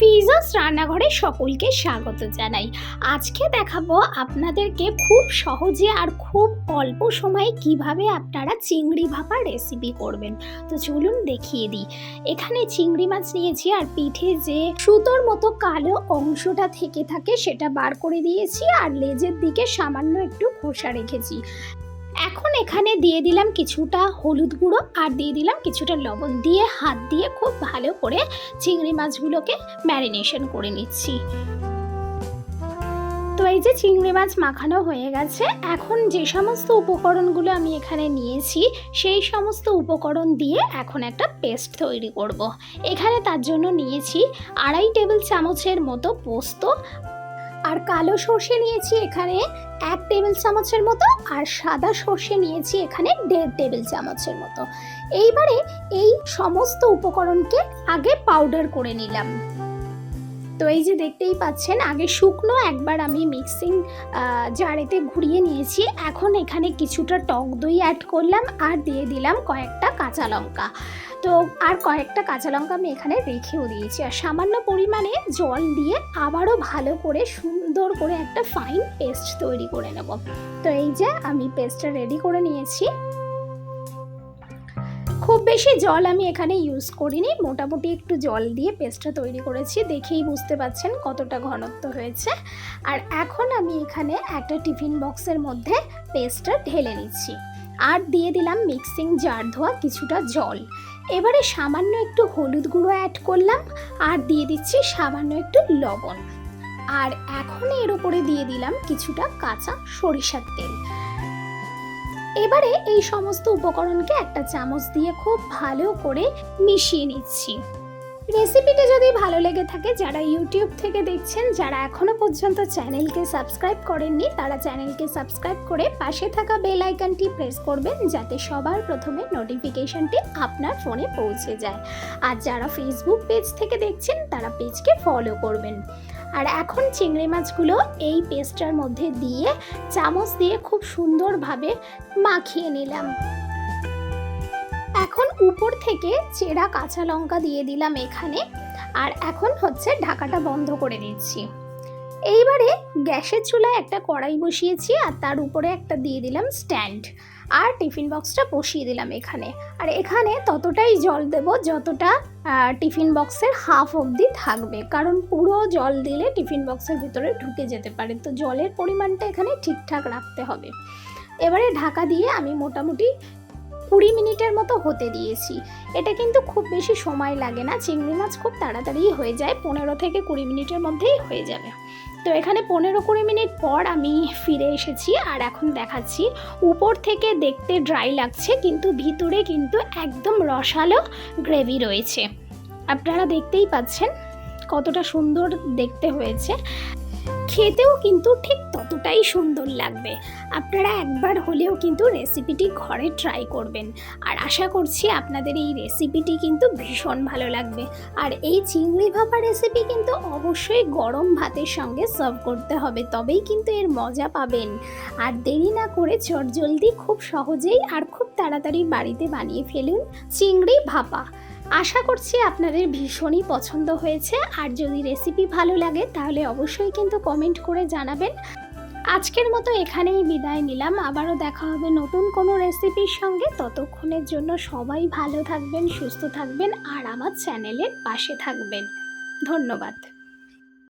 ফিজাস রান্নাঘরে সকলকে স্বাগত জানাই। আজকে দেখাবো আপনাদেরকে খুব সহজে আর খুব অল্প সময়ে কীভাবে আপনারা চিংড়ি ভাপা রেসিপি করবেন। তো চলুন দেখিয়ে দিই। এখানে চিংড়ি মাছ নিয়েছি আর পিঠে যে সুতোর মতো কালো অংশটা থেকে থাকে সেটা বার করে দিয়েছি আর লেজের দিকে সামান্য একটু খোসা রেখেছি। এখন এখানে দিয়ে দিলাম কিছুটা হলুদ গুঁড়ো আর দিয়ে দিলাম কিছুটা লবণ দিয়ে হাত দিয়ে খুব ভালো করে চিংড়ি মাছগুলোকে ম্যারিনেশন করে নিচ্ছি তো এই যে চিংড়ি মাছ মাখানো হয়ে গেছে, এখন যে সমস্ত উপকরণগুলো আমি এখানে নিয়েছি, সেই সমস্ত উপকরণ দিয়ে এখন একটা পেস্ট তৈরি করব। এখানে তার জন্য নিয়েছি আড়াই টেবিল চামচের মতো পোস্ত আর কালো সর্ষে নিয়েছি এখানে এক টেবিল চামচের মতো, আর সাদা সর্ষে নিয়েছি এখানে দেড় টেবিল চামচের মতো। এইবারে এই সমস্ত উপকরণকে আগে পাউডার করে নিলাম। তো এই যে দেখতেই পাচ্ছেন, আগে শুকনো একবার আমি মিক্সিং জারেতে ঘুরিয়ে নিয়েছি। এখন এখানে কিছুটা টক দই অ্যাড করলাম আর দিয়ে দিলাম কয়েকটা কাঁচা লঙ্কা। তো আর কয়েকটা কাঁচা লঙ্কা আমি এখানে রেখেও দিয়েছি। আর সামান্য পরিমাণে জল দিয়ে আবারও ভালো করে সুন্দর করে একটা ফাইন পেস্ট তৈরি করে নেব। তো এই যে আমি পেস্টটা রেডি করে নিয়েছি। খুব বেশি জল আমি এখানে ইউজ করিনি। মোটামুটি একটু জল দিয়ে পেস্টটা তৈরি করেছি, দেখেই বুঝতে পাচ্ছেন কতটা ঘনত্ব হয়েছে। আর এখন আমি এখানে একটা টিফিন বক্সের মধ্যে পেস্টটা ঢেলে নিচ্ছি। আর দিয়ে দিলাম মিক্সিং জার ধোয়া কিছুটা জল। এবারে সামান্য একটু হলুদ গুঁড়ো অ্যাড করলাম, আর দিয়ে দিচ্ছি সামান্য একটু লবণ। আর এখন এর উপরে দিয়ে দিলাম কিছুটা কাঁচা সরিষার তেল। এবারে এই সমস্ত উপকরণকে একটা চামচ দিয়ে খুব ভালো করে মিশিয়ে নিচ্ছি। রেসিপিটি যদি ভালো লেগে থাকে, যারা ইউটিউব থেকে দেখছেন, যারা এখনও পর্যন্ত চ্যানেলকে সাবস্ক্রাইব করেননি, তারা চ্যানেলকে সাবস্ক্রাইব করে পাশে থাকা বেল আইকনটি প্রেস করবেন, যাতে সবার প্রথমে নোটিফিকেশনটি আপনার ফোনে পৌঁছে যায়। আর যারা ফেসবুক পেজ থেকে দেখছেন, তারা পেজকে ফলো করবেন। আর এখন চিংড়ি মাছগুলো এই পেস্টটার মধ্যে দিয়ে চামচ দিয়ে খুব সুন্দরভাবে মাখিয়ে নিলাম। এখন উপর থেকে চেরা কাঁচা লঙ্কা দিয়ে দিলাম এখানে। আর এখন হচ্ছে ঢাকাটা বন্ধ করে দিচ্ছি। এইবারে গ্যাসের চুলায় একটা কড়াই বসিয়েছি আর তার উপরে একটা দিয়ে দিলাম স্ট্যান্ড। আর টিফিন বক্সটা বসিয়ে দিলাম এখানে। আর এখানে ততটাই জল দেব যতটা টিফিন বক্সের হাফ অবধি থাকবে। কারণ পুরো জল দিলে টিফিন বক্সের ভিতরে ঢুকে যেতে পারে। তো জলের পরিমাণটা এখানে ঠিকঠাক রাখতে হবে। এবারে ঢাকা দিয়ে আমি মোটামুটি কুড়ি মিনিটের মতো হতে দিয়েছি। এটা কিন্তু খুব বেশি সময় লাগে না। চিংড়ি মাছ খুব তাড়াতাড়ি হয়ে যায়। পনেরো থেকে কুড়ি মিনিটের মধ্যেই হয়ে যাবে। তো এখানে পনেরো কুড়ি মিনিট পর আমি ফিরে এসেছি আর এখন দেখাচ্ছি। উপর থেকে দেখতে ড্রাই লাগছে, কিন্তু ভিতরে কিন্তু একদম রসালো গ্রেভি রয়েছে। আপনারা দেখতেই পাচ্ছেন কতটা সুন্দর দেখতে হয়েছে। খেতেও কিন্তু ঠিক ততটাই সুন্দর লাগবে। আপনারা একবার হলেও কিন্তু রেসিপিটি ঘরে ট্রাই করবেন। আর আশা করছি আপনাদের এই রেসিপিটি কিন্তু ভীষণ ভালো লাগবে। আর এই চিংড়ি ভাপা রেসিপি কিন্তু অবশ্যই গরম ভাতের সঙ্গে সার্ভ করতে হবে, তবেই কিন্তু এর মজা পাবেন। আর দেরি না করে চটজলদি খুব সহজেই আর খুব তাড়াতাড়ি বাড়িতে বানিয়ে ফেলুন চিংড়ি ভাপা। আশা করছি আপনাদের ভীষণই পছন্দ হয়েছে। আর যদি রেসিপি ভালো লাগে, তাহলে অবশ্যই কিন্তু কমেন্ট করে জানাবেন। আজকের মতো এখানেই বিদায় নিলাম। আবারও দেখা হবে নতুন কোনো রেসিপির সঙ্গে। ততক্ষণের জন্য সবাই ভালো থাকবেন, সুস্থ থাকবেন, আর আমার চ্যানেলের পাশে থাকবেন। ধন্যবাদ।